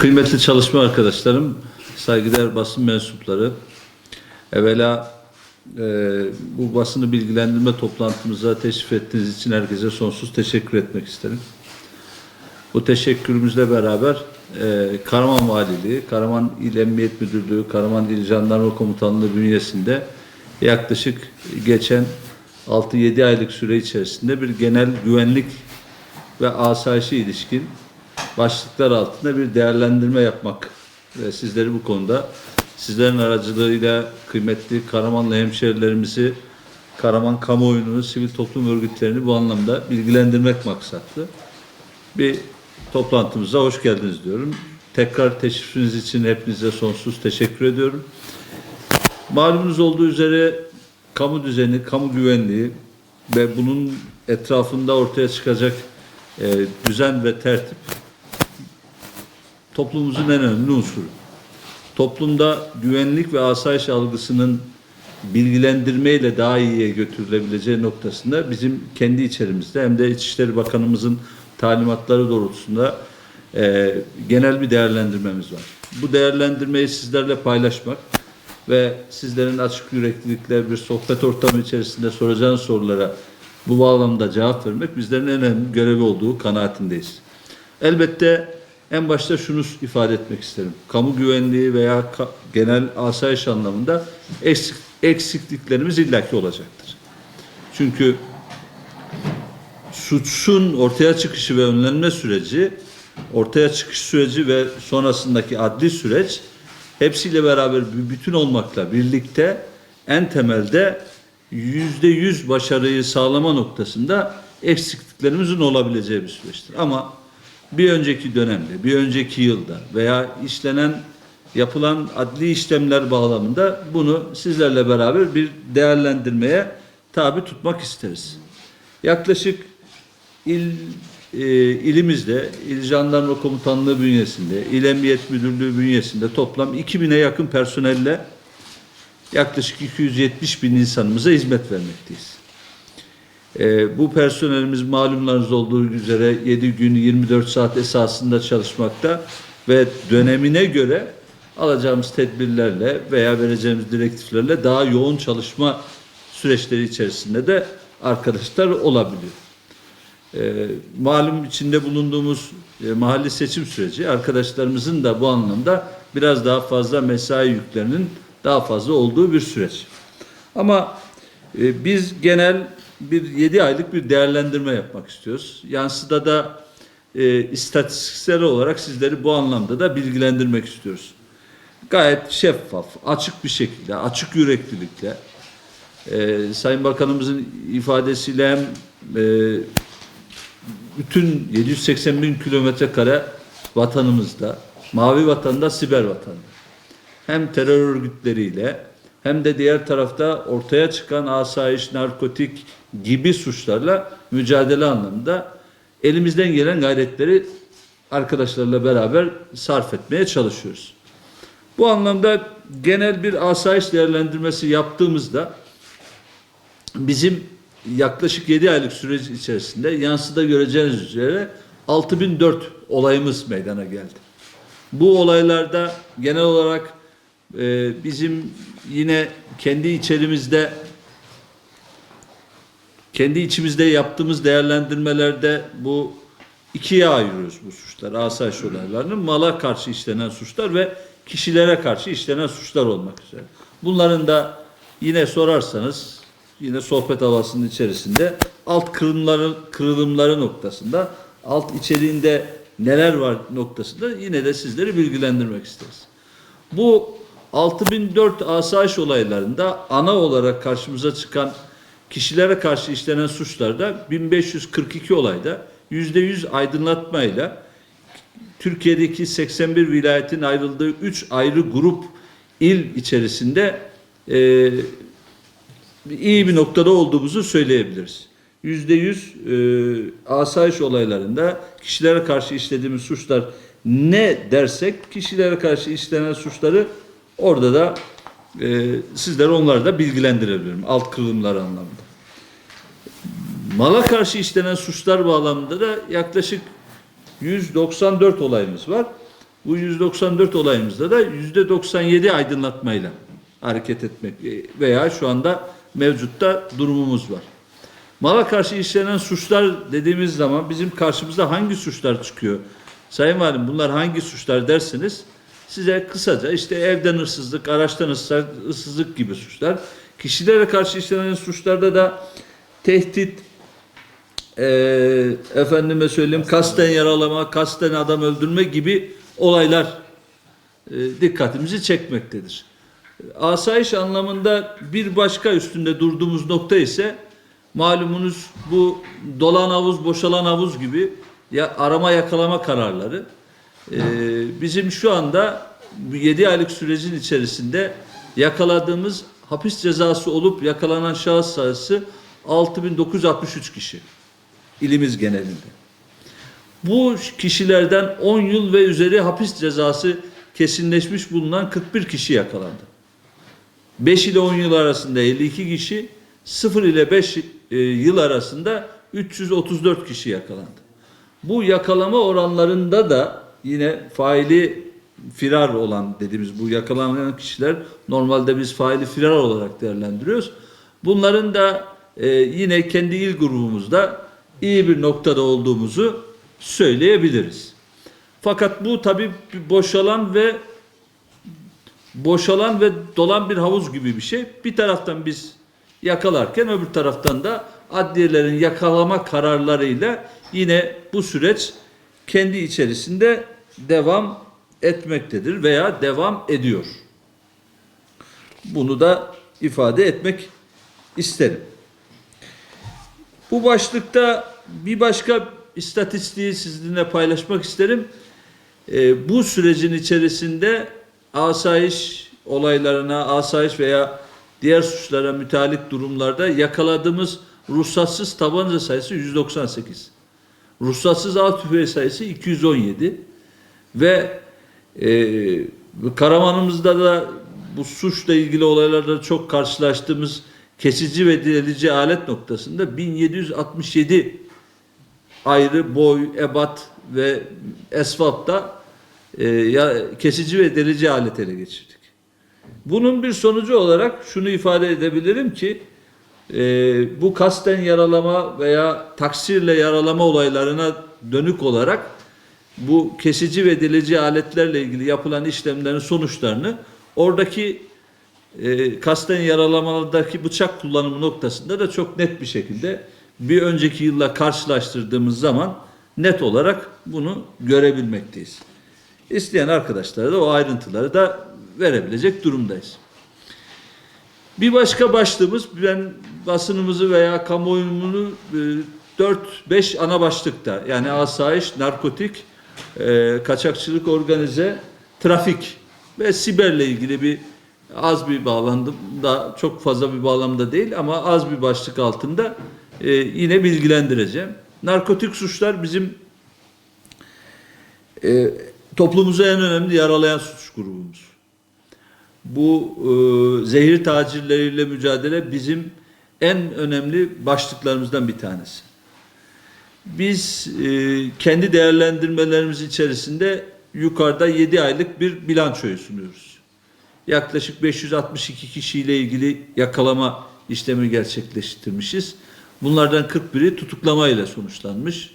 Kıymetli çalışma arkadaşlarım, saygıdeğer basın mensupları, evvela e, bu basını bilgilendirme toplantımıza teşrif ettiğiniz için herkese sonsuz teşekkür etmek isterim. Bu teşekkürümüzle beraber e, Karaman Valiliği, Karaman İl Emniyet Müdürlüğü, Karaman İl Jandarma Komutanlığı bünyesinde yaklaşık geçen 6-7 aylık süre içerisinde bir genel güvenlik ve asayişe ilişkin başlıklar altında bir değerlendirme yapmak ve sizleri bu konuda sizlerin aracılığıyla kıymetli Karamanlı hemşerilerimizi, Karaman kamuoyunu, sivil toplum örgütlerini bu anlamda bilgilendirmek maksatlı. Bir toplantımıza hoş geldiniz diyorum. Tekrar teşrifiniz için hepinize sonsuz teşekkür ediyorum. Malumunuz olduğu üzere kamu düzeni, kamu güvenliği ve bunun etrafında ortaya çıkacak e, düzen ve tertip toplumumuzun en önemli unsuru. Toplumda güvenlik ve asayiş algısının bilgilendirmeyle daha iyiye götürülebileceği noktasında bizim kendi içerimizde hem de İçişleri Bakanımızın talimatları doğrultusunda e, genel bir değerlendirmemiz var. Bu değerlendirmeyi sizlerle paylaşmak ve sizlerin açık yüreklilikle bir sohbet ortamı içerisinde soracağınız sorulara bu bağlamda cevap vermek bizlerin en önemli görevi olduğu kanaatindeyiz. Elbette en başta şunu ifade etmek isterim. Kamu güvenliği veya ka- genel asayiş anlamında eksik, eksikliklerimiz illaki olacaktır. Çünkü suçun ortaya çıkışı ve önlenme süreci, ortaya çıkış süreci ve sonrasındaki adli süreç hepsiyle beraber bir bütün olmakla birlikte en temelde yüzde yüz başarıyı sağlama noktasında eksikliklerimizin olabileceği bir süreçtir. Ama bir önceki dönemde, bir önceki yılda veya işlenen yapılan adli işlemler bağlamında bunu sizlerle beraber bir değerlendirmeye tabi tutmak isteriz. Yaklaşık il e, ilimizde, İl Jandarma Komutanlığı bünyesinde, İl Emniyet Müdürlüğü bünyesinde toplam 2000'e yakın personelle yaklaşık 270 bin insanımıza hizmet vermekteyiz. E, bu personelimiz malumlarınız olduğu üzere 7 gün 24 saat esasında çalışmakta ve dönemine göre alacağımız tedbirlerle veya vereceğimiz direktiflerle daha yoğun çalışma süreçleri içerisinde de arkadaşlar olabiliyor. E, malum içinde bulunduğumuz e, mahalli seçim süreci arkadaşlarımızın da bu anlamda biraz daha fazla mesai yüklerinin daha fazla olduğu bir süreç. Ama e, biz genel bir 7 aylık bir değerlendirme yapmak istiyoruz. Yansıda da e, istatistiksel olarak sizleri bu anlamda da bilgilendirmek istiyoruz. Gayet şeffaf, açık bir şekilde, açık yüreklilikle e, Sayın Bakanımızın ifadesiyle hem e, bütün 780 bin kilometre kare vatanımızda, mavi vatanda, siber vatanda hem terör örgütleriyle hem de diğer tarafta ortaya çıkan asayiş, narkotik gibi suçlarla mücadele anlamında elimizden gelen gayretleri arkadaşlarla beraber sarf etmeye çalışıyoruz. Bu anlamda genel bir asayiş değerlendirmesi yaptığımızda bizim yaklaşık 7 aylık süreç içerisinde yansıda göreceğiniz üzere 6004 olayımız meydana geldi. Bu olaylarda genel olarak e, bizim yine kendi içerimizde kendi içimizde yaptığımız değerlendirmelerde bu ikiye ayırıyoruz bu suçlar. Asayiş olaylarını mala karşı işlenen suçlar ve kişilere karşı işlenen suçlar olmak üzere. Bunların da yine sorarsanız yine sohbet havasının içerisinde alt kırılımları, kırılımları noktasında alt içeriğinde neler var noktasında yine de sizleri bilgilendirmek isteriz. Bu 6004 asayiş olaylarında ana olarak karşımıza çıkan kişilere karşı işlenen suçlarda 1542 olayda %100 aydınlatmayla Türkiye'deki 81 vilayetin ayrıldığı 3 ayrı grup il içerisinde e, iyi bir noktada olduğumuzu söyleyebiliriz. Yüzde yüz e, asayiş olaylarında kişilere karşı işlediğimiz suçlar ne dersek kişilere karşı işlenen suçları orada da e, sizlere onları da bilgilendirebilirim alt kılımlar anlamında. Mala karşı işlenen suçlar bağlamında da yaklaşık 194 olayımız var. Bu 194 olayımızda da %97 aydınlatmayla hareket etmek e, veya şu anda mevcutta durumumuz var. Mala karşı işlenen suçlar dediğimiz zaman bizim karşımıza hangi suçlar çıkıyor? Sayın Valim bunlar hangi suçlar derseniz size kısaca işte evden hırsızlık, araçtan hırsızlık, gibi suçlar. Kişilere karşı işlenen suçlarda da tehdit, eee, efendime söyleyeyim kasten yaralama, kasten adam öldürme gibi olaylar e, dikkatimizi çekmektedir. Asayiş anlamında bir başka üstünde durduğumuz nokta ise malumunuz bu dolan havuz, boşalan havuz gibi ya arama yakalama kararları. Ee, bizim şu anda 7 aylık sürecin içerisinde yakaladığımız hapis cezası olup yakalanan şahıs sayısı 6963 kişi ilimiz genelinde. Bu kişilerden 10 yıl ve üzeri hapis cezası kesinleşmiş bulunan 41 kişi yakalandı. 5 ile 10 yıl arasında 52 kişi, 0 ile 5 e, yıl arasında 334 kişi yakalandı. Bu yakalama oranlarında da yine faili firar olan dediğimiz bu yakalanan kişiler normalde biz faili firar olarak değerlendiriyoruz. Bunların da e, yine kendi il grubumuzda iyi bir noktada olduğumuzu söyleyebiliriz. Fakat bu tabi boşalan ve boşalan ve dolan bir havuz gibi bir şey. Bir taraftan biz yakalarken öbür taraftan da adliyelerin yakalama kararlarıyla yine bu süreç kendi içerisinde devam etmektedir veya devam ediyor. Bunu da ifade etmek isterim. Bu başlıkta bir başka istatistiği sizinle paylaşmak isterim. Ee, bu sürecin içerisinde asayiş olaylarına, asayiş veya diğer suçlara mütealik durumlarda yakaladığımız ruhsatsız tabanca sayısı 198. Ruhsatsız av tüfeği sayısı 217 ve e, Karamanımızda da bu suçla ilgili olaylarda çok karşılaştığımız kesici ve delici alet noktasında 1767 ayrı boy, ebat ve esfaltta e, ya, kesici ve delici alet ele geçirdik. Bunun bir sonucu olarak şunu ifade edebilirim ki e, bu kasten yaralama veya taksirle yaralama olaylarına dönük olarak bu kesici ve delici aletlerle ilgili yapılan işlemlerin sonuçlarını oradaki e, kasten yaralamalardaki bıçak kullanımı noktasında da çok net bir şekilde bir önceki yılla karşılaştırdığımız zaman net olarak bunu görebilmekteyiz. İsteyen arkadaşlara da o ayrıntıları da verebilecek durumdayız. Bir başka başlığımız ben basınımızı veya kamuoyunu 4-5 ana başlıkta yani asayiş, narkotik, e, kaçakçılık organize, trafik ve siberle ilgili bir az bir bağlamda çok fazla bir bağlamda değil ama az bir başlık altında e, yine bilgilendireceğim. Narkotik suçlar bizim e, toplumumuza en önemli yaralayan suç grubumuz. Bu e, zehir tacirleriyle mücadele bizim en önemli başlıklarımızdan bir tanesi. Biz e, kendi değerlendirmelerimiz içerisinde yukarıda 7 aylık bir bilançoyu sunuyoruz. Yaklaşık 562 kişiyle ilgili yakalama işlemi gerçekleştirmişiz. Bunlardan 41'i tutuklamayla sonuçlanmış.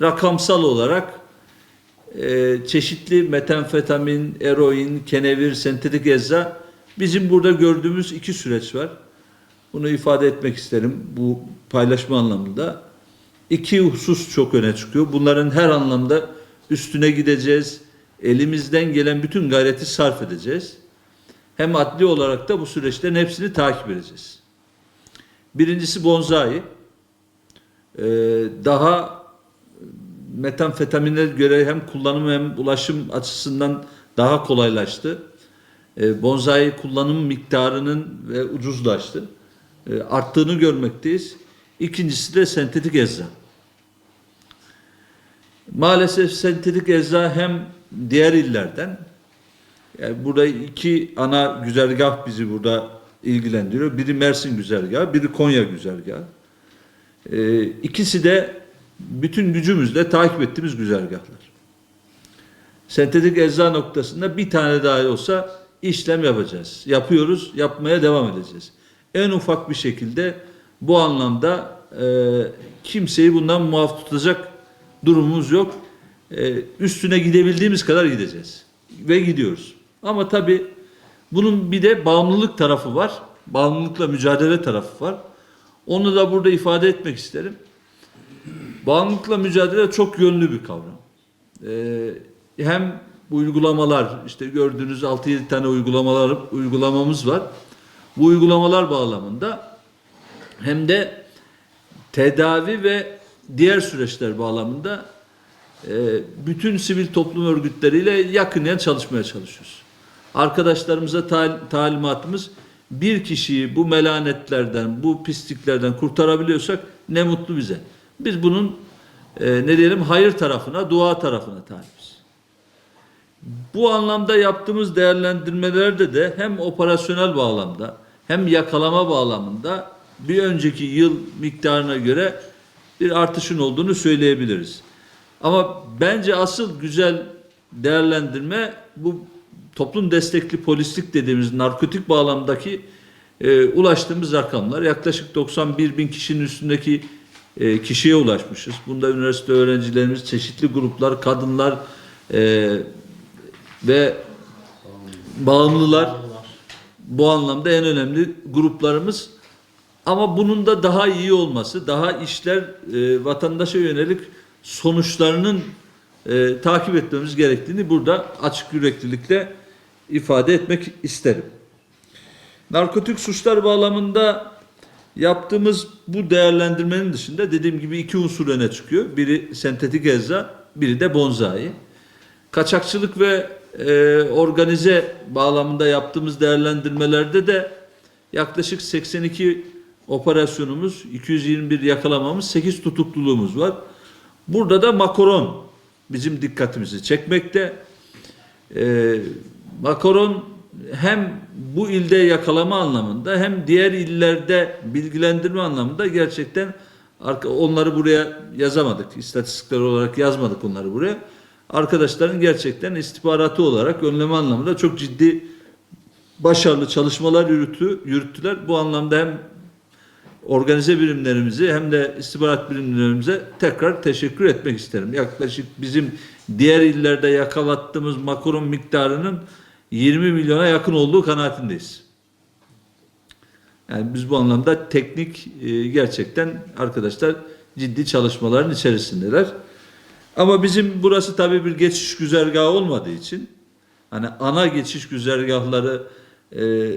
Rakamsal olarak e, çeşitli metamfetamin, eroin, kenevir, sentetik ecza bizim burada gördüğümüz iki süreç var. Bunu ifade etmek isterim bu paylaşma anlamında. İki husus çok öne çıkıyor. Bunların her anlamda üstüne gideceğiz. Elimizden gelen bütün gayreti sarf edeceğiz. Hem adli olarak da bu süreçlerin hepsini takip edeceğiz. Birincisi bonzai. Ee, daha metamfetamine göre hem kullanım hem ulaşım açısından daha kolaylaştı. E, bonzai kullanım miktarının ve ucuzlaştı. E, arttığını görmekteyiz. İkincisi de sentetik ecza. Maalesef sentetik ecza hem diğer illerden yani burada iki ana güzergah bizi burada ilgilendiriyor. Biri Mersin güzergahı, biri Konya güzergahı. E, ikisi de bütün gücümüzle takip ettiğimiz güzergahlar. sentetik ecza noktasında bir tane daha olsa işlem yapacağız. Yapıyoruz, yapmaya devam edeceğiz. En ufak bir şekilde bu anlamda e, kimseyi bundan muaf tutacak durumumuz yok. E, üstüne gidebildiğimiz kadar gideceğiz. Ve gidiyoruz. Ama tabii bunun bir de bağımlılık tarafı var. Bağımlılıkla mücadele tarafı var. Onu da burada ifade etmek isterim. Bağımlılıkla mücadele çok yönlü bir kavram. Ee, hem uygulamalar, işte gördüğünüz 6-7 tane uygulamalar, uygulamamız var. Bu uygulamalar bağlamında hem de tedavi ve diğer süreçler bağlamında e, bütün sivil toplum örgütleriyle yakından çalışmaya çalışıyoruz. Arkadaşlarımıza tal- talimatımız bir kişiyi bu melanetlerden, bu pisliklerden kurtarabiliyorsak ne mutlu bize. Biz bunun e, ne diyelim hayır tarafına, dua tarafına talibiz. Bu anlamda yaptığımız değerlendirmelerde de hem operasyonel bağlamda hem yakalama bağlamında bir önceki yıl miktarına göre bir artışın olduğunu söyleyebiliriz. Ama bence asıl güzel değerlendirme bu toplum destekli polislik dediğimiz narkotik bağlamdaki e, ulaştığımız rakamlar. Yaklaşık 91 bin kişinin üstündeki e, kişiye ulaşmışız. Bunda üniversite öğrencilerimiz, çeşitli gruplar, kadınlar e, ve bağımlılar bu anlamda en önemli gruplarımız. Ama bunun da daha iyi olması, daha işler e, vatandaşa yönelik sonuçlarının e, takip etmemiz gerektiğini burada açık yüreklilikle ifade etmek isterim. Narkotik suçlar bağlamında yaptığımız bu değerlendirmenin dışında dediğim gibi iki unsur öne çıkıyor. Biri sentetik ecza, biri de bonzai. Kaçakçılık ve e, organize bağlamında yaptığımız değerlendirmelerde de yaklaşık 82 operasyonumuz, 221 yakalamamız, 8 tutukluluğumuz var. Burada da makaron bizim dikkatimizi çekmekte. Ee, makaron hem bu ilde yakalama anlamında hem diğer illerde bilgilendirme anlamında gerçekten onları buraya yazamadık. İstatistikler olarak yazmadık onları buraya. Arkadaşların gerçekten istihbaratı olarak önleme anlamında çok ciddi başarılı çalışmalar yürüttü, yürüttüler. Bu anlamda hem organize birimlerimizi hem de istihbarat birimlerimize tekrar teşekkür etmek isterim. Yaklaşık bizim diğer illerde yakalattığımız makaron miktarının 20 milyona yakın olduğu kanaatindeyiz. Yani biz bu anlamda teknik e, gerçekten arkadaşlar ciddi çalışmaların içerisindeler. Ama bizim burası tabii bir geçiş güzergahı olmadığı için hani ana geçiş güzergahları e,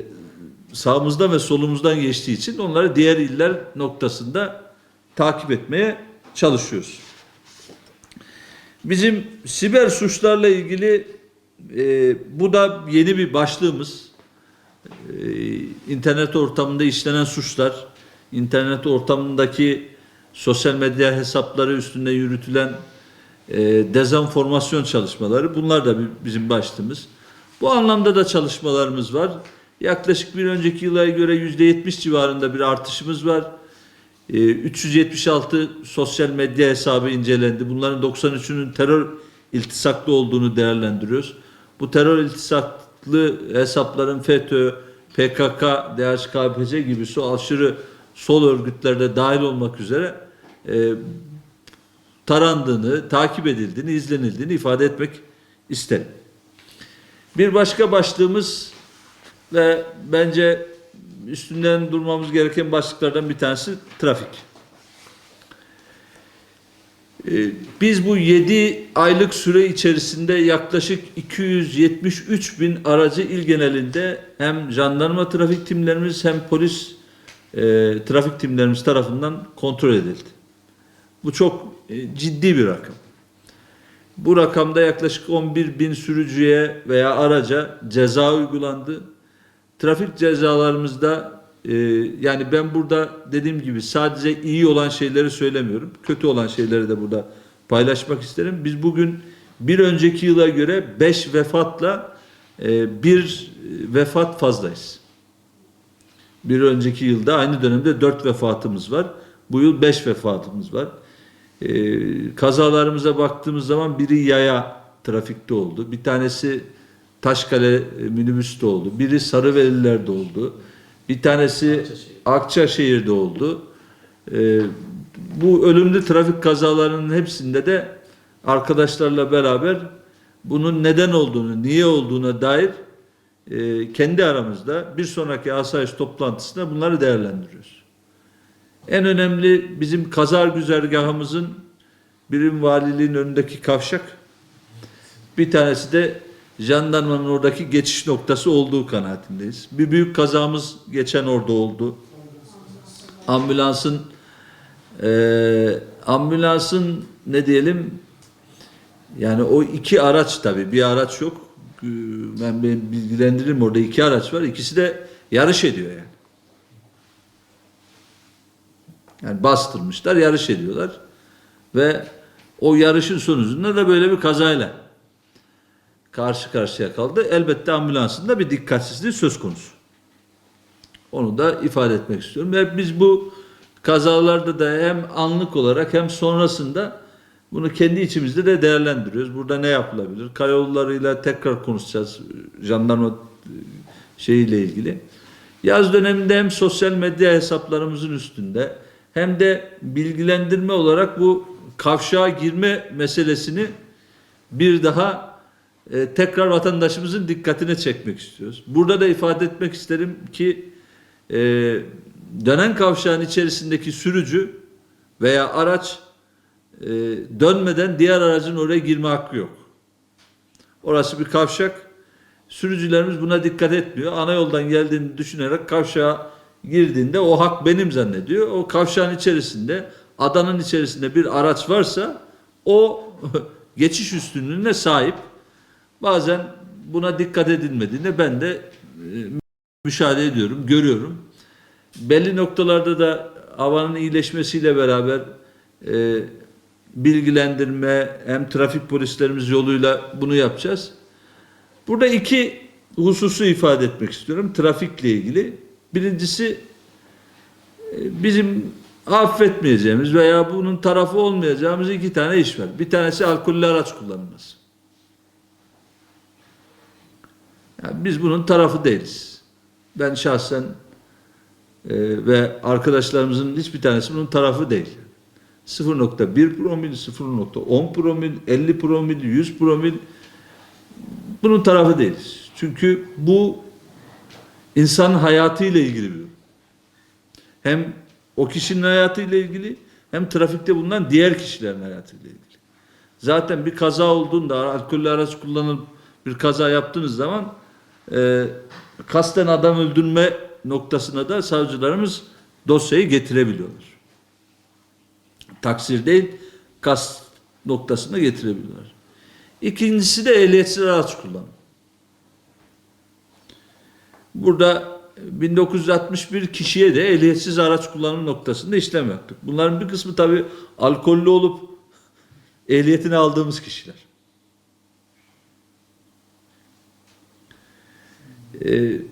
sağımızdan ve solumuzdan geçtiği için onları diğer iller noktasında takip etmeye çalışıyoruz. Bizim siber suçlarla ilgili e, bu da yeni bir başlığımız. E, internet ortamında işlenen suçlar, internet ortamındaki sosyal medya hesapları üstünde yürütülen e, dezenformasyon çalışmaları bunlar da bizim başlığımız. Bu anlamda da çalışmalarımız var. Yaklaşık bir önceki yıla göre yüzde yetmiş civarında bir artışımız var. E, 376 sosyal medya hesabı incelendi. Bunların 93'ünün terör iltisaklı olduğunu değerlendiriyoruz. Bu terör iltisaklı hesapların FETÖ, PKK, DHKPC gibi so aşırı sol örgütlerde dahil olmak üzere e, tarandığını, takip edildiğini, izlenildiğini ifade etmek isterim. Bir başka başlığımız ve bence üstünden durmamız gereken başlıklardan bir tanesi trafik. Ee, Biz bu 7 aylık süre içerisinde yaklaşık 273 bin aracı il genelinde hem jandarma trafik timlerimiz hem polis e, trafik timlerimiz tarafından kontrol edildi. Bu çok e, ciddi bir rakam. Bu rakamda yaklaşık 11 bin sürücüye veya araca ceza uygulandı. Trafik cezalarımızda e, yani ben burada dediğim gibi sadece iyi olan şeyleri söylemiyorum. Kötü olan şeyleri de burada paylaşmak isterim. Biz bugün bir önceki yıla göre 5 vefatla e, bir vefat fazlayız. Bir önceki yılda aynı dönemde 4 vefatımız var. Bu yıl 5 vefatımız var. Ee, kazalarımıza baktığımız zaman biri yaya trafikte oldu. Bir tanesi Taşkale e, minibüste oldu. Biri Sarıveliler'de oldu. Bir tanesi Akçaşehir'de oldu. Ee, bu ölümlü trafik kazalarının hepsinde de arkadaşlarla beraber bunun neden olduğunu, niye olduğuna dair e, kendi aramızda bir sonraki asayiş toplantısında bunları değerlendiriyoruz. En önemli bizim kazar güzergahımızın birim valiliğin önündeki kavşak. Bir tanesi de jandarmanın oradaki geçiş noktası olduğu kanaatindeyiz. Bir büyük kazamız geçen orada oldu. Ambulansın eee, ambulansın ne diyelim yani o iki araç tabii bir araç yok. Ben ben bilgilendiririm orada iki araç var. İkisi de yarış ediyor yani. Yani bastırmışlar, yarış ediyorlar. Ve o yarışın sonucunda da böyle bir kazayla karşı karşıya kaldı. Elbette ambulansın da bir dikkatsizliği söz konusu. Onu da ifade etmek istiyorum. Ve biz bu kazalarda da hem anlık olarak hem sonrasında bunu kendi içimizde de değerlendiriyoruz. Burada ne yapılabilir? Karayollarıyla tekrar konuşacağız. Jandarma e, şeyiyle ilgili. Yaz döneminde hem sosyal medya hesaplarımızın üstünde hem de bilgilendirme olarak bu kavşağa girme meselesini bir daha e, tekrar vatandaşımızın dikkatine çekmek istiyoruz. Burada da ifade etmek isterim ki e, dönen kavşağın içerisindeki sürücü veya araç e, dönmeden diğer aracın oraya girme hakkı yok. Orası bir kavşak. Sürücülerimiz buna dikkat etmiyor. Ana yoldan geldiğini düşünerek kavşağa girdiğinde o hak benim zannediyor. O kavşağın içerisinde, adanın içerisinde bir araç varsa o geçiş üstünlüğüne sahip. Bazen buna dikkat edilmediğinde ben de e, müşahede ediyorum, görüyorum. Belli noktalarda da havanın iyileşmesiyle beraber e, bilgilendirme hem trafik polislerimiz yoluyla bunu yapacağız. Burada iki hususu ifade etmek istiyorum trafikle ilgili. Birincisi e, bizim affetmeyeceğimiz veya bunun tarafı olmayacağımız iki tane iş var. Bir tanesi alkollü araç kullanılması. Yani biz bunun tarafı değiliz. Ben şahsen e, ve arkadaşlarımızın hiçbir tanesi bunun tarafı değil. 0.1 promil, 0.10 promil, 50 promil, 100 promil bunun tarafı değiliz. Çünkü bu insan hayatıyla ilgili bir. Hem o kişinin hayatıyla ilgili hem trafikte bulunan diğer kişilerin hayatıyla ilgili. Zaten bir kaza olduğunda alkollü araç kullanıp bir kaza yaptığınız zaman e, kasten adam öldürme noktasına da savcılarımız dosyayı getirebiliyorlar. Taksir değil, kast noktasına getirebiliyorlar. İkincisi de ehliyetsiz araç kullanımı. Burada 1961 kişiye de ehliyetsiz araç kullanım noktasında işlem yaptık. Bunların bir kısmı tabii alkollü olup ehliyetini aldığımız kişiler.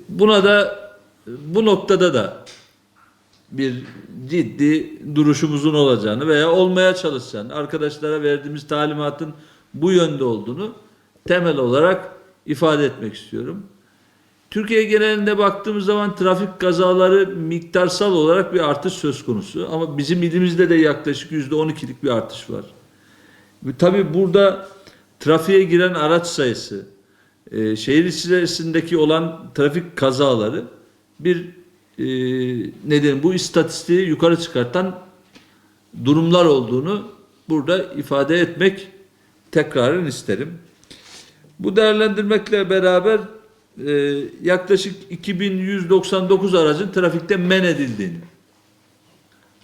Buna da bu noktada da bir ciddi duruşumuzun olacağını veya olmaya çalışacağını, arkadaşlara verdiğimiz talimatın bu yönde olduğunu temel olarak ifade etmek istiyorum. Türkiye genelinde baktığımız zaman trafik kazaları miktarsal olarak bir artış söz konusu. Ama bizim ilimizde de yaklaşık yüzde on ikilik bir artış var. Tabi burada trafiğe giren araç sayısı, e, şehir içerisindeki olan trafik kazaları bir e, neden bu istatistiği yukarı çıkartan durumlar olduğunu burada ifade etmek tekrarın isterim. Bu değerlendirmekle beraber e, yaklaşık 2199 aracın trafikte men edildiğini.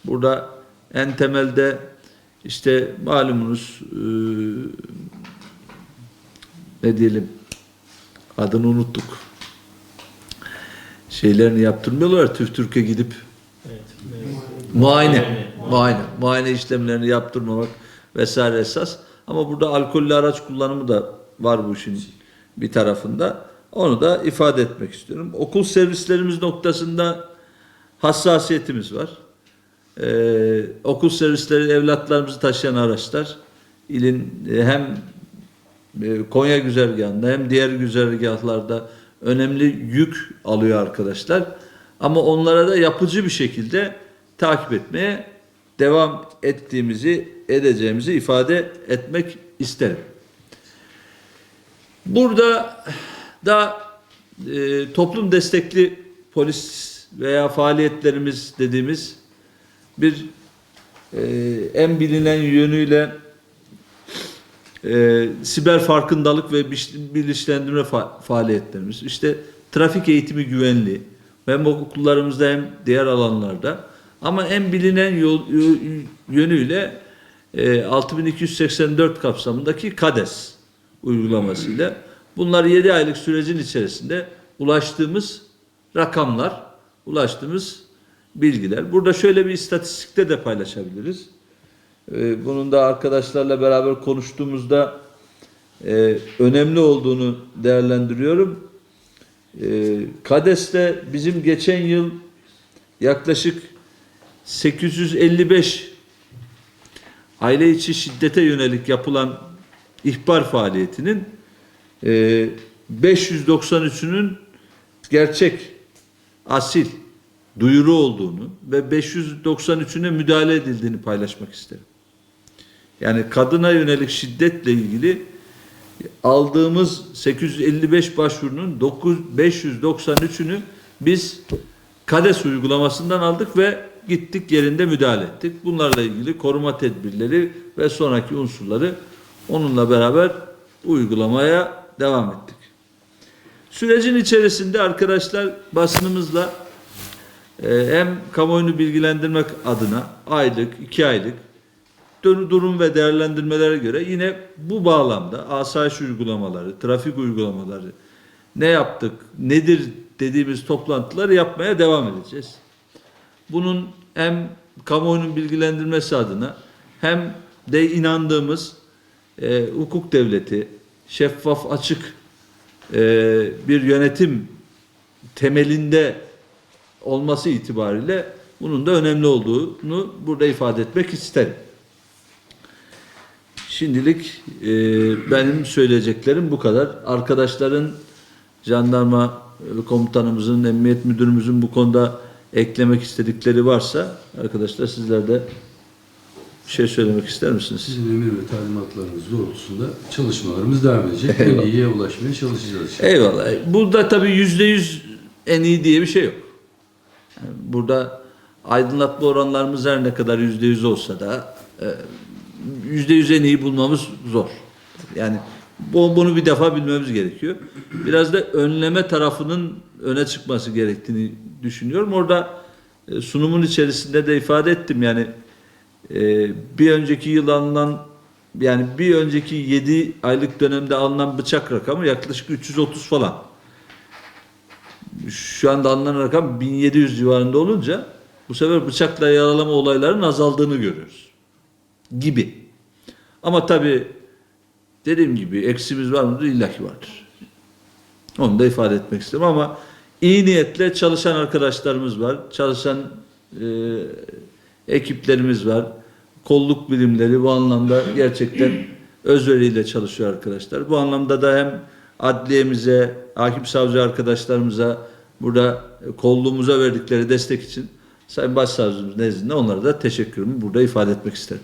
Burada en temelde işte malumunuz e, ne diyelim adını unuttuk. Şeylerini yaptırmıyorlar TÜV TÜRK'e gidip Evet. muayene, muayene, muayene işlemlerini yaptırmamak vesaire esas. Ama burada alkollü araç kullanımı da var bu işin bir tarafında. Onu da ifade etmek istiyorum. Okul servislerimiz noktasında hassasiyetimiz var. Ee, okul servisleri evlatlarımızı taşıyan araçlar ilin e, hem Konya güzergahında hem diğer güzergahlarda önemli yük alıyor arkadaşlar. Ama onlara da yapıcı bir şekilde takip etmeye devam ettiğimizi, edeceğimizi ifade etmek isterim. Burada da e, toplum destekli polis veya faaliyetlerimiz dediğimiz bir e, en bilinen yönüyle e, siber farkındalık ve bilinçlendirme fa- faaliyetlerimiz. İşte trafik eğitimi güvenliği hem okullarımızda hem diğer alanlarda ama en bilinen yol, yö- yönüyle e, 6284 kapsamındaki KADES uygulamasıyla bunlar 7 aylık sürecin içerisinde ulaştığımız rakamlar, ulaştığımız bilgiler. Burada şöyle bir istatistikte de paylaşabiliriz. Ee, Bunun da arkadaşlarla beraber konuştuğumuzda e, önemli olduğunu değerlendiriyorum. E, KADES'te bizim geçen yıl yaklaşık 855 aile içi şiddete yönelik yapılan ihbar faaliyetinin e, 593'ünün gerçek, asil, duyuru olduğunu ve 593'üne müdahale edildiğini paylaşmak isterim. Yani kadına yönelik şiddetle ilgili aldığımız 855 başvurunun 9 593'ünü biz KADES uygulamasından aldık ve gittik yerinde müdahale ettik. Bunlarla ilgili koruma tedbirleri ve sonraki unsurları onunla beraber uygulamaya devam ettik. Sürecin içerisinde arkadaşlar basınımızla e, hem kamuoyunu bilgilendirmek adına aylık, iki aylık durum ve değerlendirmelere göre yine bu bağlamda asayiş uygulamaları, trafik uygulamaları ne yaptık, nedir dediğimiz toplantıları yapmaya devam edeceğiz. Bunun hem kamuoyunun bilgilendirmesi adına hem de inandığımız e, hukuk devleti, şeffaf, açık e, bir yönetim temelinde olması itibariyle bunun da önemli olduğunu burada ifade etmek isterim. Şimdilik e, benim söyleyeceklerim bu kadar. Arkadaşların jandarma komutanımızın, emniyet müdürümüzün bu konuda eklemek istedikleri varsa arkadaşlar sizler de bir şey söylemek ister misiniz? Sizin emir ve talimatlarınız doğrultusunda çalışmalarımız devam edecek. En Eyvallah. iyiye ulaşmaya çalışacağız. Eyvallah. Burada tabii yüzde yüz en iyi diye bir şey yok. Yani burada aydınlatma oranlarımız her ne kadar yüzde yüz olsa da e, yüzde yüz en iyi bulmamız zor. Yani bu, bunu bir defa bilmemiz gerekiyor. Biraz da önleme tarafının öne çıkması gerektiğini düşünüyorum. Orada e, sunumun içerisinde de ifade ettim yani e, bir önceki yıl alınan yani bir önceki 7 aylık dönemde alınan bıçak rakamı yaklaşık 330 falan. Şu anda alınan rakam 1700 civarında olunca bu sefer bıçakla yaralama olaylarının azaldığını görüyoruz. Gibi. Ama tabii dediğim gibi eksimiz var mıdır? İlla ki vardır. Onu da ifade etmek istedim ama iyi niyetle çalışan arkadaşlarımız var. Çalışan e, ekiplerimiz var. Kolluk birimleri bu anlamda gerçekten özveriyle çalışıyor arkadaşlar. Bu anlamda da hem adliyemize, hakim savcı arkadaşlarımıza burada kolluğumuza verdikleri destek için Sayın Başsavcımız nezdinde onlara da teşekkürümü burada ifade etmek isterim.